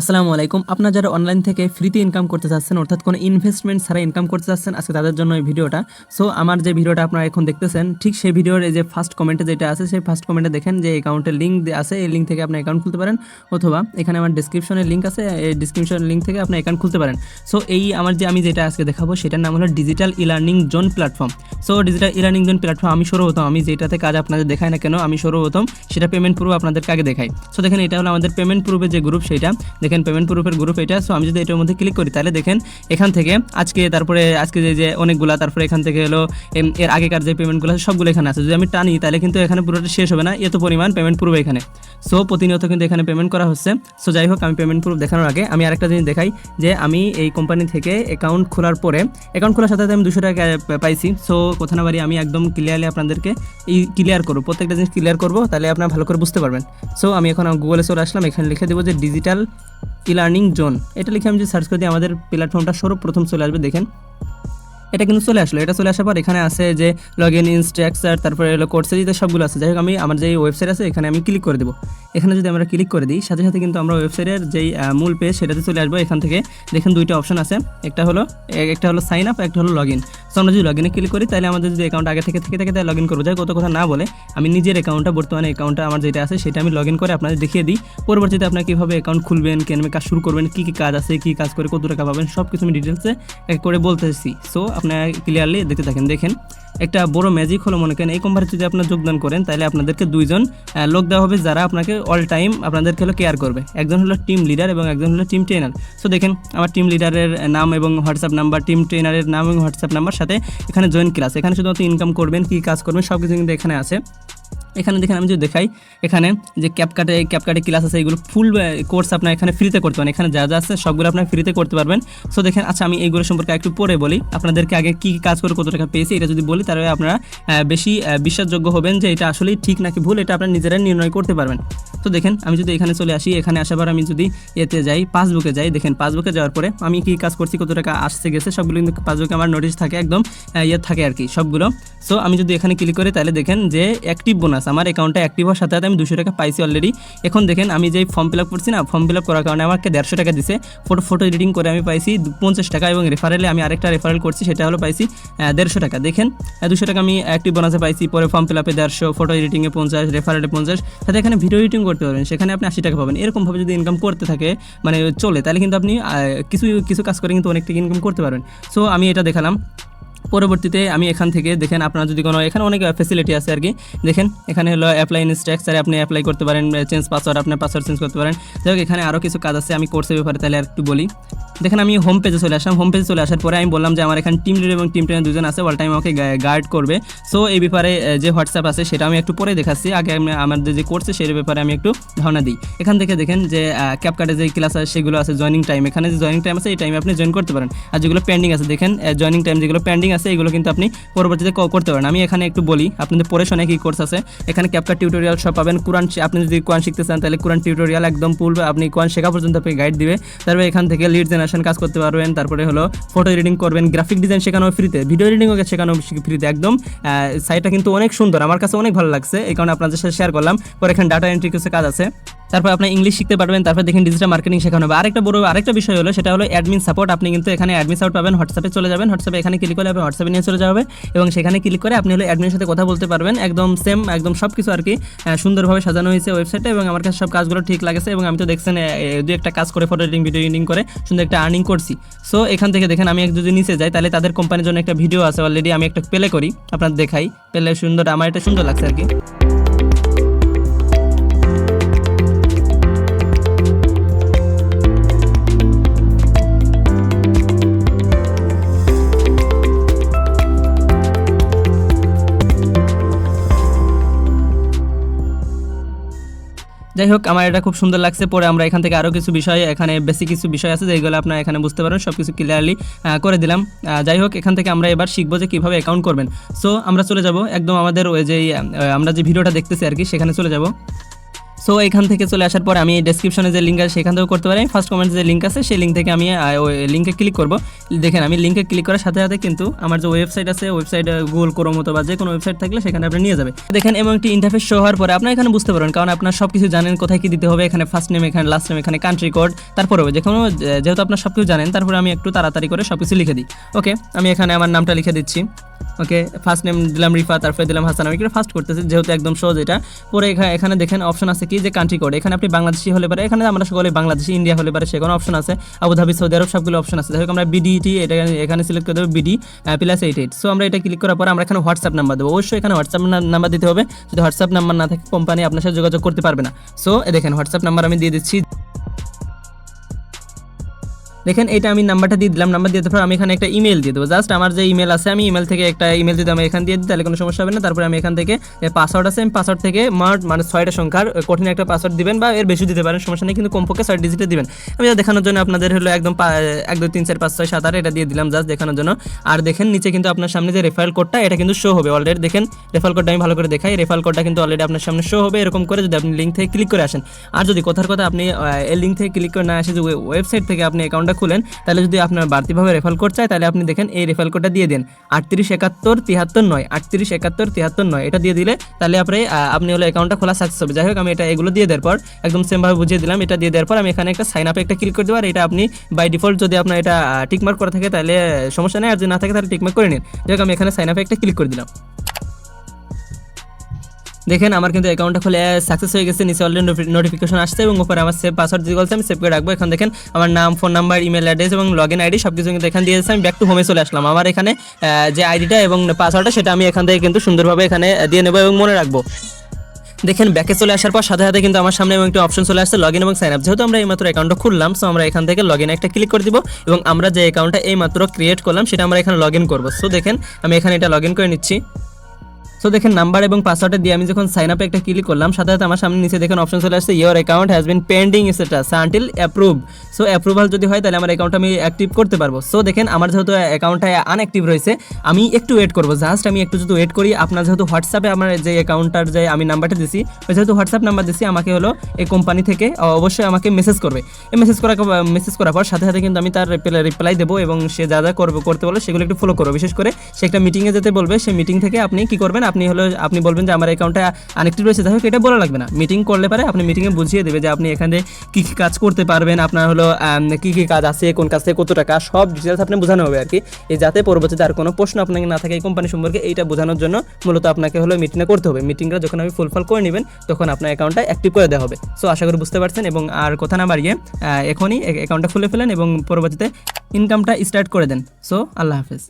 আসসালামু আলাইকুম। আপনারা যারা অনলাইন থেকে ফ্রিতে ইনকাম করতে চাচ্ছেন, অর্থাৎ কোনো ইনভেস্টমেন্ট ছাড়া ইনকাম করতে চাচ্ছেন, আজকে তাদের জন্য এই ভিডিওটা। সো আমার যে ভিডিওটা আপনারা এখন দেখতেছেন, ঠিক সেই ভিডিওর এই যে ফার্স্ট কমেন্টে যেটা আছে, সেই ফার্স্ট কমেন্টে দেখেন যে অ্যাকাউন্টের লিঙ্ক আছে, এই লিঙ্ক থেকে আপনি অ্যাকাউন্ট খুলতে পারেন, অথবা এখানে আমার ডিসক্রিপশনের লিঙ্ক আছে, এই ডিসক্রিপশন লিঙ্ক থেকে আপনি অ্যাকাউন্ট খুলতে পারেন। সো এই আমার যে আমি যেটা আজকে দেখাবো, সেটার নাম হলো digital e learning zone platform so digital e learning zone platform আমি সর্বপ্রথম আমি যেটাতে কাজ আপনাদের দেখাই না কেন, আমি সর্বপ্রথম সেটা পেমেন্ট প্রুফ আপনাদেরকে আগে দেখাই। সো দেখেন এটা হলো আমাদের পেমেন্ট প্রুফের যে গ্রুপ সেটা। দেখেন পেমেন্ট প্রুফের গ্রুপ এটা সো আমি যদি এটার মধ্যে ক্লিক করি, তাহলে দেখেন এখান থেকে আজকে তারপরে আজকে যে যে অনেকগুলা, তারপরে এখান থেকে হলো এর আগেকার যে পেমেন্টগুলো আছে, সবগুলো এখানে আছে। যদি আমি টানি, তাহলে কিন্তু এখানে পুরোটা শেষ হবে না, এত পরিমাণ পেমেন্ট প্রুফ এখানে। সো প্রতিনিয়ত কিন্তু এখানে পেমেন্ট করা হচ্ছে। সো যাই হোক, আমি পেমেন্ট প্রুফ দেখানোর আগে আমি আরেকটা জিনিস দেখাই, যে আমি এই কোম্পানি থেকে অ্যাকাউন্ট খোলার পরে অ্যাকাউন্ট খোলার সাথে সাথে আমি দুশো টাকা পাইছি। সো কোথা না বাড়ি আমি একদম ক্লিয়ারলি আপনাদেরকে এই ক্লিয়ার করব। প্রত্যেকটা জিনিস ক্লিয়ার করব, তাহলে আপনারা ভালো করে বুঝতে পারবেন। সো আমি এখন গুগলে চলে আসলাম, এখানে লিখে দেবো যে ডিজিটাল ই লার্নিং জোন এটা লিখে আমি যদি সার্চ করে দিই, আমাদের প্ল্যাটফর্মটা সর্বপ্রথম চলে আসবে, দেখেন। এটা কিন্তু চলে আসলো। এটা চলে আসার পর এখানে আছে যে লগ ইন ইনস্ট্রাকচার তারপরে হলো কোর্সের যে সবগুলো আছে। যাই হোক, আমি আমার যে ওয়েবসাইট আছে, এখানে আমি ক্লিক করে দেবো। এখানে যদি আমরা ক্লিক করে দিই, সাথে সাথে কিন্তু আমরা ওয়েবসাইটের যেই মূল পেজ সেটাতে চলে আসব। এখান থেকে দেখেন দুইটা অপশন আছে। একটা হলো একটা হলো সাইন আপ একটা হলো লগ ইন সো আমরা যদি লগ ইনে ক্লিক করি, তাহলে আমাদের যদি অ্যাকাউন্ট আগে থেকে থেকে থেকে তাহলে লগ ইন করব। যাই কত কথা না বলে, আমি নিজের অ্যাকাউন্টটা বর্তমানে অ্যাকাউন্টটা আমার যেটা আছে, সেটা আমি লগ ইন করে আপনাদের দেখিয়ে দিই। পরবর্তীতে আপনার কীভাবে অ্যাকাউন্ট খুলবেন, কেন কাজ শুরু করবেন, কী কী কাজ আছে, কী কাজ করে কত টাকা পাবেন সব কিছু আমি ডিটেলসে করে বলতেছি। সো আপনারা ক্লিয়ারলি দেখতে থাকেন। দেখেন, একটা বড় ম্যাজিক হলো মনে করেন, এই কোম্পানি যদি আপনার যোগদান করেন, তাহলে আপনাদেরকে দুইজন লোক দেওয়া হবে যারা আপনাকে অল টাইম আপনাদের হলো কেয়ার করবে। একজন হলো টিম লিডার এবং একজন হলো টিম ট্রেনার সো দেখেন, আমার টিম লিডারের নাম এবং হোয়াটসঅ্যাপ নাম্বার টিম ট্রেনারের নাম এবং হোয়াটসঅ্যাপ নাম্বার সাথে এখানে জয়েন ক্লাস এখানে শুধুমাত্র ইনকাম করবেন, কী কাজ করবেন সব কিছু কিন্তু এখানে আছে। এখানে দেখেন আমি যদি দেখাই, এখানে যে ক্যাপকাটে ক্যাপকাটে ক্লাস আছে, এগুলো ফুল কোর্স আপনার এখানে ফ্রিতে করতে পারেন। এখানে যা যা আছে সবগুলো আপনার ফ্রিতে করতে পারবেন। সো দেখেন আচ্ছা আমি এইগুলো সম্পর্কে একটু পরে বলি। আপনাদেরকে আগে কী কাজ করে কত টাকা পেয়েছি, এটা যদি বলি, তাহলে আপনারা বেশি বিশ্বাসযোগ্য হবেন যে এটা আসলেই ঠিক নাকি ভুল, এটা আপনারা নিজেরাই নির্ণয় করতে পারবেন। তো দেখেন, আমি যদি এখানে চলে আসি, এখানে আসার পর আমি যদি এতে যাই পাসবুকে যাই, দেখেন পাসবুকে যাওয়ার পরে আমি কি কাজ করছি, কত টাকা আসছে, গেছে, সবগুলো কিন্তু পাসবুকে আমার নোটিশ থাকে, একদম ইয়ে থাকে আর কি, সবগুলো। সো আমি যদি এখানে ক্লিক করি, তাহলে দেখেন যে অ্যাক্টিভ বোনাস আমার অ্যাকাউন্টে অ্যাক্টিভ হওয়ার সাথে সাথে আমি দুশো টাকা পাইছি অলরেডি এখন দেখেন আমি যেই ফর্ম ফিল আপ করছি না ফর্ম ফিল আপ করার কারণে আমাকে দেড়শো টাকা দিছে। ফটো ফটো এডিটিং করে আমি পাইছি পঞ্চাশ টাকা এবং রেফারেলে আমি আরেকটা রেফারেল করছি, সেটা হলো পাইছি দেড়শো টাকা। দেখেন দুশো টাকা আমি অ্যাক্টিভ বোনাসে পাইছি, পরে ফর্ম ফিল আপে দেড়শো ফটো এডিটিংয়ে পঞ্চাশ রেফারেলে পঞ্চাশ। সাথে এখানে ভিডিও এডিটিং করতে পারবেন, সেখানে আপনি আশি টাকা পাবেন। এরকমভাবে যদি ইনকাম করতে থাকে মানে চলে, তাহলে কিন্তু আপনি কিছু কিছু কাজ করে কিন্তু অনেকটা ইনকাম করতে পারবেন। সো আমি এটা দেখালাম। পরবর্তীতে আমি এখান থেকে দেখেন আপনার যদি কোনো, এখানে অনেক ফেসিলিটি আছে আর কি। দেখেন, এখানে হলো অ্যাপ্লাই ইনস্ট্রাকচারে আপনি অ্যাপ্লাই করতে পারেন চেঞ্জ পাসওয়ার্ড আপনার পাসওয়ার্ড চেঞ্জ করতে পারেন। যাই হোক, এখানে আরও কিছু কাজ আছে, আমি কোর্সের ব্যাপারে তাহলে আর একটু বলি। দেখেন আমি হোম পেজে চলে আসলাম। হোম পেজে চলে আসার পরে আমি বললাম যে আমার এখানে টিম লিডার এবং টিম ট্রেনার দুজন আছে অল টাইম আমাকে গাইড করবে। সো এই ব্যাপারে যে হোয়াটসঅ্যাপ আছে, সেটা আমি একটু পরে দেখাচ্ছি। আগে আমি আমাদের যে কোর্সে সেই ব্যাপারে আমি একটু ধারণা দিই। এখান থেকে দেখেন যে ক্যাপকার্টে যে ক্লাস আছে, সেগুলো আছে জয়নিং টাইম এখানে যে জয়নিং টাইম আছে, এই টাইমে আপনি জয়েন করতে পারেন। আর যেগুলো পেন্ডিং আছে, দেখেন জয়নিং টাইম যেগুলো পেন্ডিং আছে, এগুলো কিন্তু আপনি পরবর্তীতে করতে পারেন। আমি এখানে একটু বলি, আপনাদের পরে শোনে কি কোর্স আছে। এখানে ক্যাপকার টিউটোরিয়াল সব পাবেন। কোরআন আপনি যদি কোরআন শিখতে চান, তাহলে কোরআন টিউটোরিয়াল একদম ফুল আপনি কোরআন শেখা পর্যন্ত আপনি গাইড দিবে। তারপরে এখান থেকে লিড জেনারেশন কাজ করতে পারবেন। তারপরে হলো ফটো এডিটিং করবেন গ্রাফিক ডিজাইন শেখানো ফ্রিতে ভিডিও এডিটিংও শেখানো ফ্রিতে একদম। সাইটটা কিন্তু অনেক সুন্দর, আমার কাছে অনেক ভালো লাগছে। এই কারণে আপনাদের সাথে শেয়ার করলাম। পরে এখানে ডাটা এন্ট্রি কিছু কাজ আছে। তারপর আপনি ইংলিশ শিখতে পারবেন, তারপর দেখেন ডিজিটাল মার্কেটিং শেখানো হবে। আরেকটা বড়, আরেকটা বিষয় হলো, সেটা হলো অ্যাডমিন সাপোর্ট আপনি কিন্তু এখানে অ্যাডমিন সাপোর্ট পাবেন হোয়াটসঅ্যাপে চলে যাবেন হোয়াটসঅ্যাপে এখানে ক্লিক করলে আপনি হোয়াটসঅ্যাপে নিয়ে চলে যাবে এবং সেখানে ক্লিক করে আপনি হলো অ্যাডমিনের সাথে কথা বলতে পারবেন। একদম সেম একদম সব কিছু আর কি সুন্দরভাবে সাজানো হয়েছে ওয়েবসাইটে এবং আমার কাছে সব কাজগুলো ঠিক লাগেছে এবং আমি তো দেখছেন দু একটা কাজ করে ফটো এডিটিং ভিডিও এডিটিং করে সুন্দর একটা আর্নিং করছি। সো এখান থেকে দেখেন আমি এক যদি নিচে যাই, তাহলে তাদের কোম্পানির জন্য একটা ভিডিও আছে অলরেডি আমি একটা প্লে করি আপনার দেখাই। পেলে সুন্দর, আমার এটা সুন্দর লাগছে আর কি। যাই হোক আমার এটা খুব সুন্দর লাগছে। পরে আমরা এখান থেকে আরও কিছু বিষয়, এখানে বেশি কিছু বিষয় আছে যেগুলো আপনারা এখানে বুঝতে পারেন সব কিছু ক্লিয়ারলি করে দিলাম। যাই হোক এখান থেকে আমরা এবার শিখব যে কীভাবে অ্যাকাউন্ট করবেন। সো আমরা চলে যাব একদম আমাদের ওই যে আমরা যে ভিডিওটা দেখতেছি আর কি, সেখানে চলে যাব। সো এখান থেকে চলে আসার পর আমি ডেসক্রিপশনে যে লিঙ্ক আছে, সেখান থেকেও করতে পারি। ফার্স্ট কমেন্টে যে লিঙ্ক আছে, সেই লিঙ্ক থেকে আমি ওই লিঙ্কে ক্লিক করব। দেখেন, আমি লিঙ্কে ক্লিক করার সাথে সাথে কিন্তু আমার যে ওয়েবসাইট আছে ওয়েবসাইট গুগল ক্রোম অথবা যে কোনো ওয়েবসাইট থাকলে সেখানে আপনি নিয়ে যাবে দেখেন, এবং একটি ইন্টারফেস শো হওয়ার পরে আপনি এখানে বুঝতে পারবেন, কারণ আপনার সব কিছু জানেন কোথায় কি দিতে হবে, এখানে ফার্স্ট নেম এখানে লাস্ট নেম এখানে কান্ট্রি কোড তারপরে যে কোনো যেহেতু আপনার সব কিছু জানেন, তারপরে আমি একটু তাড়াতাড়ি করে সব কিছু লিখে দিই। ওকে আমি এখানে আমার নামটা লিখে দিচ্ছি। ওকে ফার্স্ট নেম দিলাম রিফা, তারপরে দিলাম হাসান। আমি ফার্স্ট করতেছি, যেহেতু একদম সহজ এটা। পরে এখানে দেখেন অপশন আছে কি? যে কান্ট্রি কোড এখানে আপনি বাংলাদেশি হলে পারে, এখানে আমরা সকলে বাংলাদেশি, ইন্ডিয়া হলে পারে, সেখানে অপশন আছে। আবুধাবি, সৌদি আরব, সবগুলো অপশন আছে। যাই আমরা বিডিটি এটা এখানে সিলেক্ট করে দেবো BD plus eight eight so আমরা এটা ক্লিক করার পর আমরা এখানে হোয়াটসঅ্যাপ নাম্বার দেবো। অবশ্যই এখানে হোয়াটসঅ্যাপ নাম্বার দিতে হবে। যদি হোয়াটসঅ্যাপ নাম্বার না থাকে কোম্পানি আপনার সাথে যোগাযোগ করতে পারবে না। সো দেখেন হোয়াটসঅ্যাপ নাম্বার আমি দিয়ে দিচ্ছি। দেখেন এটা আমি নাম্বারটা দিয়ে দিলাম, নাম্বার দিয়ে দেওয়ার পর আমি এখানে একটা ইমেল দিয়ে দেবো। জাস্ট আমার যে ইমেল আছে, আমি ইমেল থেকে একটা ইমেল যদি আমি এখান দিয়ে দিই, তাহলে কোনো সমস্যা হবে না। তারপরে আমি এখান থেকে পাসওয়ার্ড আছে, আমি পাসওয়ার্ড থেকে মার মানে ছয়টা সংখ্যার কঠিন একটা পাসওয়ার্ড দিবেন বা এর বেশি দিতে পারেন, সমস্যা নেই, কিন্তু কমপক্ষে ছয় ডিজিটে দিবেন। আমি দেখানোর জন্য আপনাদের হলো একদম এক, দুই, তিন, চার, পাঁচ, ছয়, সাত, আট, এটা দিয়ে দিলাম জাস্ট দেখানোর জন্য। আর দেখেন, নিচে কিন্তু আপনার সামনে যে রেফারেল কোডটা এটা কিন্তু শো হবে অলরেডি দেখেন রেফারেল কোডটা আমি ভালো করে দেখাই। রেফারেল কোডটা কিন্তু অলরেডি আপনার সামনে শো হবে। এরকম করে যদি আপনি লিঙ্ক থেকে ক্লিক করে আসেন। আর যদি কথার কথা আপনি এই লিঙ্ক থেকে ক্লিক করে না আসে, যে ওয়েবসাইট থেকে আপনি অ্যাকাউন্টটা খুলেন, তাহলে যদি আপনার বাড়তিভাবে রেফারেল কোড চাই তাহলে আপনি দেখেন এই রেফারেল কোডটা দিয়ে দেন। আটত্রিশ একাত্তর তিয়াত্তর নয়, আটত্রিশ একাত্তর তিয়াত্তর নয়, এটা দিয়ে দিলে তাহলে আপনি আপনি হলো অ্যাকাউন্টটা খোলা সাকসেস হবে। যাই হোক, আমি এটা এগুলো দিয়ে দেওয়ার পর একদম সেমভাবে বুঝিয়ে দিলাম। এটা দিয়ে দেওয়ার পর আমি এখানে একটা সাইন আপে একটা ক্লিক করে দেবো, আর এটা আপনি বাই ডিফল্ট যদি আপনার এটা টিকমার্ক করা থাকে, তাহলে সমস্যা নেই। আর যদি না থাকে, তাহলে টিকমার্ক করে নিন। যাই হোক, আমি এখানে সাইন আপে একটা ক্লিক করে দিলাম। দেখেন, আমার কিন্তু অ্যাকাউন্টটা খুলে সাকসেস হয়ে গেছে, নিচে অলরেডি নোটিফিকেশন আসছে এবং উপরে আমার সেভ পাসওয়ার্ড দিয়ে বলছে, আমি সেভ করে রাখব। এখন দেখেন, আমার নাম ফোন নাম্বার ইমেল অ্যাড্রেস এবং লগ ইন আইডি সব কিছু কিন্তু এখানে দিয়ে দিয়েছে আমি ব্যাক টু হোমে চলে আসলাম। আমার এখানে যে আইডিটা এবং পাসওয়ার্ডটা সেটা আমি এখান থেকে কিন্তু সুন্দরভাবে এখানে দিয়ে নেব এবং মনে রাখব। দেখেন ব্যাকে চলে আসার পর সাথে সাথে কিন্তু আমার সামনে এবং একটা অপশন চলে আসছে লগ ইন এবং সাইন আপ যেহেতু আমরা এইমাত্র অ্যাকাউন্টটা খুললাম সো আমরা এখান থেকে লগ ইন একটা ক্লিক করে দিব এবং আমরা যে অ্যাকাউন্টটা এইমাত্র ক্রিয়েট করলাম, সেটা আমরা এখানে লগ ইন করব। সো দেখেন, আমি এখানে এটা লগ ইন করে নিচ্ছি। সো দেখেন নাম্বার এবং পাসওয়ার্ডটা দিয়ে আমি যখন সাইন আপে একটা ক্লিক করলাম, সাথে সাথে আমার সামনে নিচে দেখেন অপশন চলে আসছে your account has been pending status until approve so approval যদি হয়, তাহলে আমার অ্যাকাউন্ট আমি অ্যাক্টিভ করতে পারব। সো দেখেন আমার যেহেতু অ্যাকাউন্টটা আনঅ্যাক্টিভ রয়েছে, আমি একটু ওয়েট করব। জাস্ট আমি একটু যদি ওয়েট করি, আপনার যেহেতু হোয়াটসঅ্যাপে আমার যে অ্যাকাউন্টটার যে আমি নাম্বারটা দিছি যেহেতু হোয়াটসঅ্যাপ নাম্বার দিছি, আমাকে হলো এই কোম্পানি থেকে অবশ্যই আমাকে মেসেজ করবে। এই মেসেজ করা মেসেজ করার পর সাথে সাথে কিন্তু আমি তার রিপ্লাই দেবো এবং সে যা যা করবে, করতে বলে সেগুলো একটু ফলো করব। বিশেষ করে সে একটা মিটিংয়ে যেতে বলবে সেই মিটিং থেকে আপনি কি করবেন? আপনি হলো, আপনি বলবেন যে আমার অ্যাকাউন্টটা আনেকটিভ রয়েছে। যাই হোক, এটা বলা লাগবে না। মিটিং করলে পারে আপনি মিটিংয়ে বুঝিয়ে দেবে যে আপনি এখানে কি কি কাজ করতে পারবেন, আপনার হলো কি কি কাজ আছে, কোন কাজ থেকে কত টাকা, সব ডিটেলস আপনি বোঝানো হবে আর কি। এই যাতে পরবর্তীতে আর কোনো প্রশ্ন আপনাকে না থাকে এই কোম্পানি সম্পর্কে, এইটা বোঝানোর জন্য মূলত আপনাকে হলো মিটিংটা করতে হবে। মিটিংটা যখন আপনি ফুলফল করে নেবেন, তখন আপনার অ্যাকাউন্টটা অ্যাক্টিভ করে দেওয়া হবে। সো আশা করি বুঝতে পারছেন এবং আর কথা না বাড়িয়ে এখনই অ্যাকাউন্টটা খুলে ফেলেন এবং পরবর্তীতে ইনকামটা স্টার্ট করে দেন। সো আল্লাহ হাফেজ।